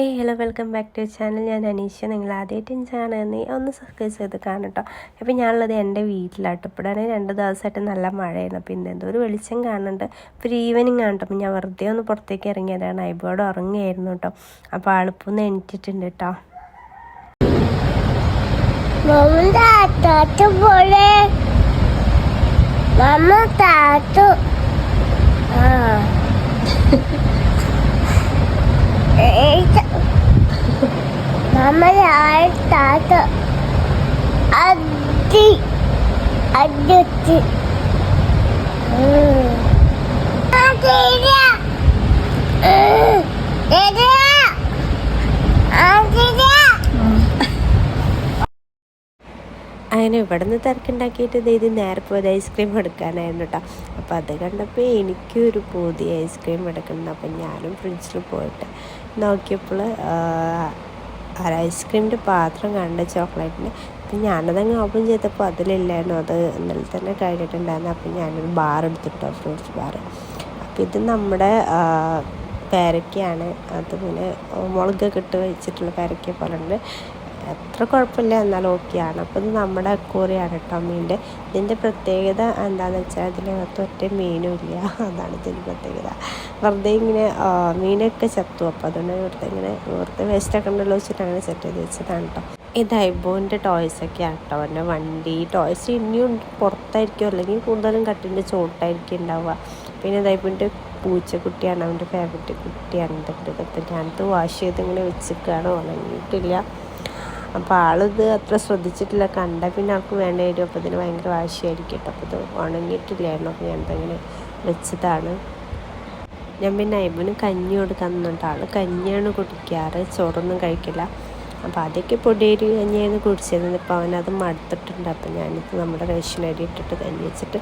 Hey hello welcome back to channel ഞാൻ അനീഷ. നിങ്ങൾ ആദ്യമായിട്ട് എന്റെ ഒന്ന് സബ്സ്ക്രൈബ് ചെയ്ത് കാണും കേട്ടോ. അപ്പോൾ ഞാനുള്ളത് എന്റെ വീട്ടിലാട്ടോ. ഇപ്പോഴാണ് രണ്ട് ദിവസമായിട്ട് നല്ല അപ്പോൾ ഇന്ന് എന്തോ ഒരു വെളിച്ചം കാണുന്നുണ്ട്. ഇപ്പോൾ ഈവനിങ് ആണ് അപ്പോൾ ഞാൻ വെറുതെ ഒന്ന് പുറത്തേക്ക് ഇറങ്ങിയതാണ് ഐബോർഡ് ഉറങ്ങിയായിരുന്നു കേട്ടോ. അപ്പോൾ ആളിപ്പൊന്ന് എണീറ്റിട്ടുണ്ട് കേട്ടോ. താത്ത. ആ. ഏയ്ത. മമ്മ രായ താത്ത അടി അടിച്ച്. അങ്ങനെ ഇവിടെ നിന്ന് തിരക്കുണ്ടാക്കിയിട്ട് ഇത് നേരെ പോയത് ഐസ്ക്രീം എടുക്കാനായിരുന്നു കേട്ടോ അപ്പോൾ അത് കണ്ടപ്പോൾ എനിക്കൊരു പുതിയ ഐസ്ക്രീം എടുക്കണം അപ്പം ഞാനും ഫ്രിഡ്ജിൽ പോയിട്ട് നോക്കിയപ്പോൾ ഐസ്ക്രീമിന്റെ പാത്രം കണ്ട ചോക്ലേറ്റിന്. അപ്പം ഞാനതങ്ങ് ഓപ്പൺ ചെയ്തപ്പോൾ അതിലില്ലായിരുന്നു. അത് ഇന്നലെ തന്നെ കഴിഞ്ഞിട്ടുണ്ടായിരുന്നു. അപ്പം ഞാനൊരു ബാർ എടുത്തിട്ടോ ഫ്രൂട്ട്സ് ബാർ. അപ്പം ഇത് നമ്മുടെ പേരക്കയാണ്. അത് പിന്നെ മുളകൊക്കെ ഇട്ട് വെച്ചിട്ടുള്ള പേരക്ക പോലെ ഉണ്ട്. അത്ര കുഴപ്പമില്ല എന്നാലും ഓക്കെയാണ് അപ്പോൾ ഇത് നമ്മുടെ അക്കൂറിയാണ് കേട്ടോ മീനിന്റെ. ഇതിന്റെ പ്രത്യേകത എന്താണെന്ന് വെച്ചാൽ അതിനകത്ത് ഒറ്റ മീനും ഇല്ല. അതാണ് ഇതിന്റെ പ്രത്യേകത. വെറുതെ ഇങ്ങനെ മീനൊക്കെ ചത്തു. അപ്പോൾ അതുകൊണ്ട് വെറുതെ ഇങ്ങനെ വെറുതെ വേസ്റ്റൊക്കെ ഉണ്ടല്ലോ വെച്ചിട്ട് അങ്ങനെ സെറ്റ് ചെയ്ത് വെച്ചതാണ് കേട്ടോ ഇത് ഐബോന്റെ ആണ് കേട്ടോ എന്റെ വണ്ടി ടോയ്സ് ഇനിയും പുറത്തായിരിക്കും. അല്ലെങ്കിൽ കൂടുതലും കട്ടിന്റെ ചോട്ടായിരിക്കും ഉണ്ടാവുക. പിന്നെ ദൈബോന്റെ പൂച്ചക്കുട്ടിയാണ് അവന്റെ ഫേവററ്റ് കുട്ടിയാണ്. ഇതൊക്കെ ഇതൊക്കെ ഞാനത് വാഷ് ചെയ്ത് ഇങ്ങനെ വെച്ചിരിക്കുകയാണ്. ഉണങ്ങിയിട്ടില്ല. അപ്പോൾ ആളിത് അത്ര ശ്രദ്ധിച്ചിട്ടില്ല. കണ്ട പിന്നെ ആൾക്ക് വേണ്ട വരും അപ്പോൾ ഇതിന് ഭയങ്കര വാശിയായിരിക്കും കേട്ടോ. അപ്പോൾ ഇത് ഉണങ്ങിയിട്ടില്ലായിരുന്നു. അപ്പോൾ ഞാനിതങ്ങനെ വെച്ചതാണ്. ഞാൻ പിന്നെ അയ്യപ്പന് കഞ്ഞി കൊടുക്കാൻ ആൾ കഞ്ഞിയാണ് കുടിക്കാറ്. ചോറൊന്നും കഴിക്കില്ല. അപ്പോൾ ആദ്യമൊക്കെ പൊടിയരി കഞ്ഞിയായിരുന്നു കുടിച്ചിരുന്നത് ഇപ്പോൾ അവനത് മടുത്തിട്ടുണ്ട്. അപ്പോൾ ഞാനിപ്പോൾ നമ്മുടെ റേഷൻ അരി ഇട്ടിട്ട് കഞ്ഞി വെച്ചിട്ട്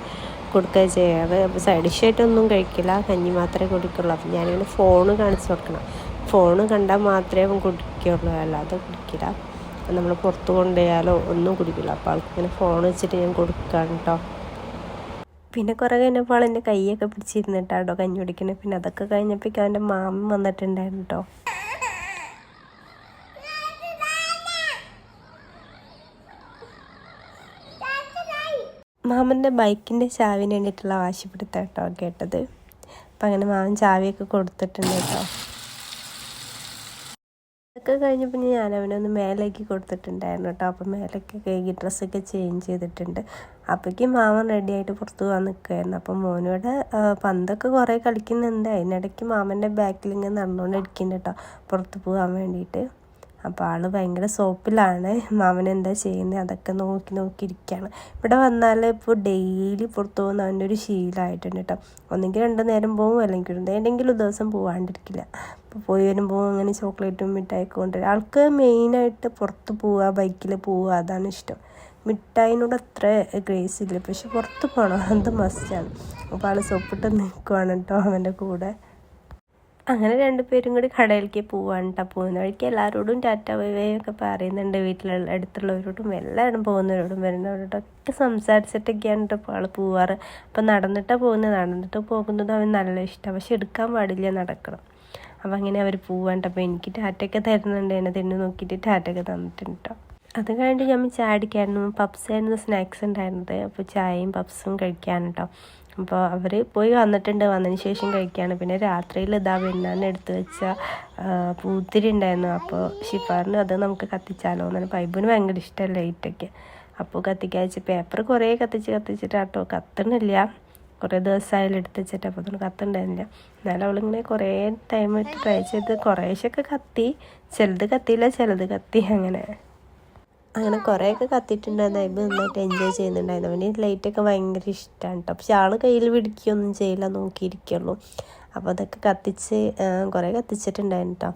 കൊടുക്കുക ചെയ്യാറ്. അപ്പോൾ സൈഡ് ഡിഷായിട്ടൊന്നും കഴിക്കില്ല. കഞ്ഞി മാത്രമേ കുടിക്കുള്ളൂ. അപ്പോൾ ഞാനിങ്ങനെ ഫോണ് കാണിച്ചു കൊടുക്കണം. ഫോണ് കണ്ടാൽ മാത്രമേ അവൻ കുടിക്കുള്ളൂ. അല്ലാതെ കുടിക്കില്ല. നമ്മൾ പുറത്ത് കൊണ്ടുപോയാലോ ഒന്നും കുടിക്കില്ല. അപ്പോൾ ആൾക്ക് ഇങ്ങനെ ഫോൺ വെച്ചിട്ട് ഞാൻ കൊടുക്കുകയാണ് കേട്ടോ പിന്നെ കുറേ കഴിഞ്ഞപ്പോൾ ആൾ എന്റെ കൈയൊക്കെ പിടിച്ചിരുന്നിട്ടാട്ടോ കഞ്ഞി കുടിക്കുന്നത് പിന്നെ അതൊക്കെ കഴിഞ്ഞപ്പോഴേക്കും അവന്റെ മാമൻ വന്നിട്ടുണ്ടായിരുന്നു കേട്ടോ മാമന്റെ ബൈക്കിന്റെ ചാവിന് വേണ്ടിയിട്ടുള്ള വാശിപ്പിടുത്തം കേട്ടോ കേട്ടത്. അപ്പം അങ്ങനെ മാമൻ ചാവിയൊക്കെ കൊടുത്തിട്ടുണ്ട് കേട്ടോ അതൊക്കെ കഴിഞ്ഞപ്പോൾ ഞാൻ അവനൊന്ന് മേലേക്ക് കൊടുത്തിട്ടുണ്ടായിരുന്നു കേട്ടോ അപ്പം മേലേക്ക് കഴുകി ഡ്രസ്സൊക്കെ ചേഞ്ച് ചെയ്തിട്ടുണ്ട്. അപ്പോഴേക്കും മാമൻ റെഡി ആയിട്ട് പുറത്ത് പോകാൻ നിൽക്കുമായിരുന്നു അപ്പം മോനോട് പന്തൊക്കെ കുറേ കളിക്കുന്നുണ്ട്. അതിനിടയ്ക്ക് മാമന്റെ ബാക്കിൽ ഇങ്ങനെ നടന്നുകൊണ്ടിരിക്കുന്നുണ്ട് കേട്ടോ പുറത്ത് പോകാൻ വേണ്ടിയിട്ട്. അപ്പോൾ ആൾ ഭയങ്കര സോപ്പിലാണ്. മാമൻ എന്താ ചെയ്യുന്നത് അതൊക്കെ നോക്കി നോക്കി ഇരിക്കുകയാണ് ഇവിടെ വന്നാൽ ഇപ്പോൾ ഡെയിലി പുറത്തു പോകുന്ന അവന്റെ ഒരു ശീലമായിട്ടുണ്ട് കേട്ടോ. ഒന്നെങ്കിൽ രണ്ട് നേരം പോകും അല്ലെങ്കിൽ ഏതെങ്കിലും ദിവസം പോകാണ്ടിരിക്കില്ല അപ്പോൾ പോയി വരുമ്പോൾ അങ്ങനെ ചോക്ലേറ്റും മിഠായിയൊക്കെ കൊണ്ടുവരും. ആൾക്ക് മെയിനായിട്ട് പുറത്ത് പോവുക ബൈക്കിൽ പോവുക അതാണ് ഇഷ്ടം. മിഠായിനോട് അത്ര ഗ്രേസ് ഇല്ല. പക്ഷെ പുറത്ത് പോകണം അത് മസ്റ്റാണ് അപ്പോൾ ആൾ സൊപ്പിട്ട് നിൽക്കുവാണ് കേട്ടോ അവന്റെ കൂടെ. അങ്ങനെ രണ്ടുപേരും കൂടി കടയിലേക്ക് പോവാണ് കേട്ടോ പോകുന്ന വഴിക്ക് എല്ലാവരോടും ടാറ്റ ബൈ ഒക്കെ പറയുന്നുണ്ട്. വീട്ടിലുള്ള അടുത്തുള്ളവരോടും എല്ലാവരും പോകുന്നവരോടും വരുന്നവരോടും ഒക്കെ സംസാരിച്ചിട്ടൊക്കെയാണ് കേട്ടോ ഇപ്പോൾ ആൾ പോവാറ്. അപ്പം നടന്നിട്ടാണ് പോകുന്നത്. നടന്നിട്ട് പോകുന്നത് അവൻ നല്ല ഇഷ്ടമാണ് പക്ഷെ എടുക്കാൻ പാടില്ല നടക്കണം. അപ്പം അങ്ങനെ അവർ പോവാണ്ട് അപ്പോൾ എനിക്ക് ടാറ്റയൊക്കെ തരുന്നുണ്ട്. എന്നെ തന്നെ നോക്കിയിട്ട് ടാറ്റയൊക്കെ തന്നിട്ടുണ്ട് കേട്ടോ അത് കഴിഞ്ഞിട്ട് ഞാൻ ചായ അടിക്കായിരുന്നു പപ്സ് ആയിരുന്നു സ്നാക്സ് ഉണ്ടായിരുന്നത്. അപ്പോൾ ചായയും പപ്സും കഴിക്കാൻ കേട്ടോ അപ്പോൾ അവർ പോയി വന്നിട്ടുണ്ട്. വന്നതിന് ശേഷം കഴിക്കുകയാണ് പിന്നെ രാത്രിയിൽ ഇതാ വെണ്ണാൻ എടുത്തു വെച്ച പൂത്തിരി ഉണ്ടായിരുന്നു. അപ്പോൾ ഷിഫാറിന് അത് നമുക്ക് കത്തിച്ചാലോ എന്നാണ്. പൈബിന് ഭയങ്കര ഇഷ്ടമല്ല ലൈറ്റൊക്കെ അപ്പോൾ കത്തിക്കാൻ പേപ്പർ കുറേ കത്തിച്ച് കത്തിച്ചിട്ട് കേട്ടോ കത്തണില്ല. കുറേ ദിവസമായാലും എടുത്ത് വെച്ചിട്ട്. അപ്പോൾ അതൊന്നും കത്തുണ്ടായിരുന്നില്ല. എന്നാലും അവളിങ്ങനെ കുറേ ടൈം ട്രൈ ചെയ്ത് കുറേശ്ശൊക്കെ കത്തി. ചിലത് കത്തിയില്ല ചിലത് കത്തി. അങ്ങനെ. അങ്ങനെ കുറേയൊക്കെ കത്തിയിട്ടുണ്ടായിരുന്നു. അതിൽ നന്നായിട്ട് എൻജോയ് ചെയ്യുന്നുണ്ടായിരുന്നു. അവന് ലൈറ്റൊക്കെ ഭയങ്കര ഇഷ്ടമാണ് കേട്ടോ പക്ഷെ ആൾ കയ്യിൽ പിടിക്കുകയൊന്നും ചെയ്യില്ല നോക്കിയിരിക്കുള്ളൂ. അപ്പോൾ അതൊക്കെ കത്തിച്ച് കുറേ കത്തിച്ചിട്ടുണ്ടായിരുന്നു കേട്ടോ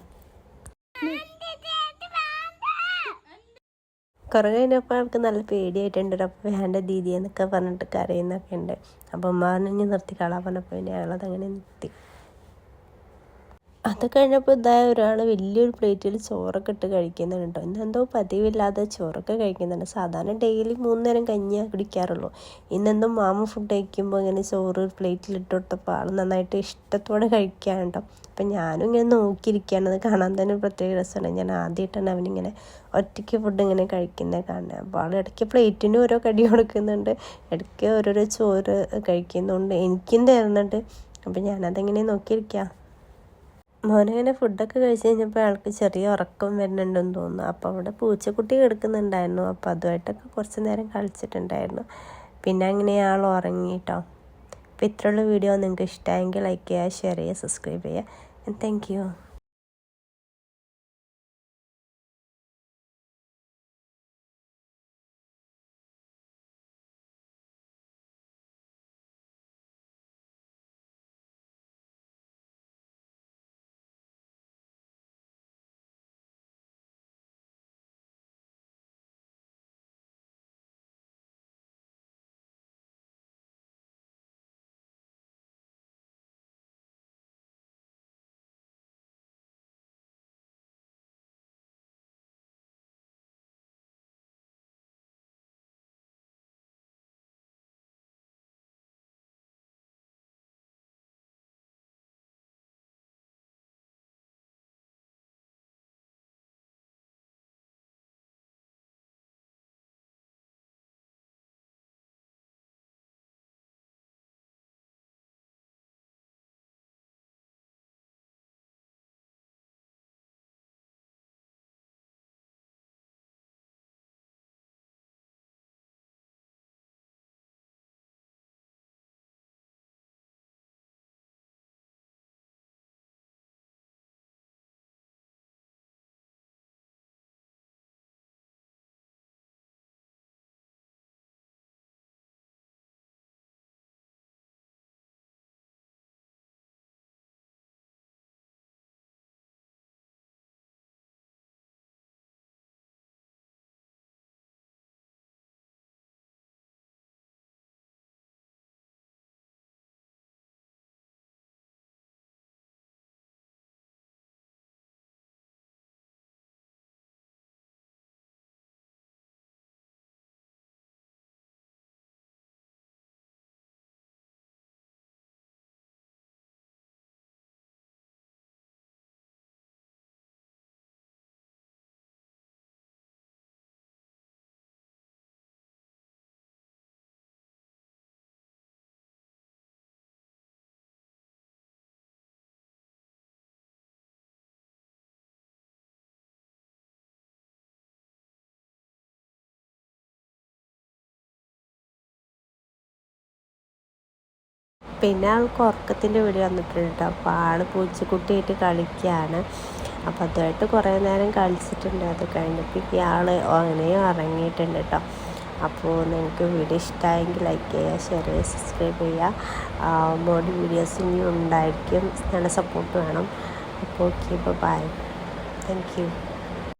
കുറേ കഴിഞ്ഞപ്പോൾ അവൾക്ക് നല്ല പേടിയായിട്ടുണ്ട് അപ്പോൾ വേണ്ട ദീദി എന്നൊക്കെ പറഞ്ഞിട്ട് കരയുന്നൊക്കെ ഉണ്ട്. അപ്പോൾ അമ്മ പറഞ്ഞു നിർത്തി കളാ പറഞ്ഞപ്പോൾ പിന്നെ അയാളത് അങ്ങനെ നിർത്തി. അത് കഴിഞ്ഞപ്പോൾ ഇതായ ഒരാൾ വലിയൊരു പ്ലേറ്റിൽ ചോറൊക്കെ ഇട്ട് കഴിക്കുന്നുണ്ട് കേട്ടോ ഇന്നെന്തോ പതിവില്ലാതെ ചോറൊക്കെ കഴിക്കുന്നുണ്ട്. സാധാരണ ഡെയിലി മൂന്ന് നേരം കഞ്ഞിയാണ് കുടിക്കാറുള്ളൂ. ഇന്നെന്തോ മാമ ഫുഡ് കഴിക്കുമ്പോൾ ഇങ്ങനെ ചോറ് പ്ലേറ്റിൽ ഇട്ട് കൊടുത്തപ്പോൾ ആൾ നന്നായിട്ട് ഇഷ്ടത്തോടെ കഴിക്കുകയാണ് അപ്പം ഞാനും ഇങ്ങനെ നോക്കിയിരിക്കുകയാണ് അത് കാണാൻ തന്നെ ഒരു പ്രത്യേക രസമാണ്. ഞാൻ ആദ്യമായിട്ടാണ് അവനിങ്ങനെ ഒറ്റയ്ക്ക് ഫുഡ് ഇങ്ങനെ കഴിക്കുന്നത് കാണുന്നത് അപ്പോൾ ആൾ ഇടയ്ക്ക് പ്ലേറ്റിന് ഓരോ കടി കൊടുക്കുന്നുണ്ട്. ഇടയ്ക്ക് ഓരോരോ ചോറ് കഴിക്കുന്നുണ്ട്. എനിക്കും തരുന്നുണ്ട്. അപ്പം ഞാനതെങ്ങനെ നോക്കിയിരിക്കാം? മോനങ്ങനെ ഫുഡൊക്കെ കഴിച്ച് കഴിഞ്ഞപ്പോൾ അയാൾക്ക് ചെറിയ ഉറക്കം വരുന്നുണ്ടെന്ന് തോന്നുന്നു. അപ്പോൾ അവിടെ പൂച്ചക്കുട്ടി കിടക്കുന്നുണ്ടായിരുന്നു. അപ്പോൾ അതുമായിട്ടൊക്കെ കുറച്ച് നേരം കളിച്ചിട്ടുണ്ടായിരുന്നു. പിന്നെ അങ്ങനെ ആൾ ഉറങ്ങി കേട്ടോ അപ്പോൾ ഇത്രയുള്ള വീഡിയോ. നിങ്ങൾക്ക് ഇഷ്ടമായെങ്കിൽ ലൈക്ക് ചെയ്യുക ഷെയർ ചെയ്യുക സബ്സ്ക്രൈബ് ചെയ്യുക. താങ്ക് യു പിന്നെ ആൾക്ക് ഉറക്കത്തിന്റെ വീട് വന്നിട്ടുണ്ട് കേട്ടോ. അപ്പോൾ ആൾ പൂച്ചക്കുട്ടിയായിട്ട് കളിക്കുകയാണ് അപ്പോൾ അതുമായിട്ട് കുറേ നേരം കളിച്ചിട്ടുണ്ട്. അത് കഴിഞ്ഞപ്പോൾ ഇയാൾ അങ്ങനെയും ഇറങ്ങിയിട്ടുണ്ട് കേട്ടോ. അപ്പോൾ നിങ്ങൾക്ക് വീഡിയോ ഇഷ്ടമായെങ്കിൽ ലൈക്ക് ചെയ്യുക ഷെയർ ചെയ്യുക സബ്സ്ക്രൈബ് ചെയ്യുക. മോഡി വീഡിയോസ് ഇനി ഉണ്ടായിരിക്കും. നല്ല സപ്പോർട്ട് വേണം. അപ്പോൾ ഓക്കെ ഇപ്പോൾ ബൈ താങ്ക് യു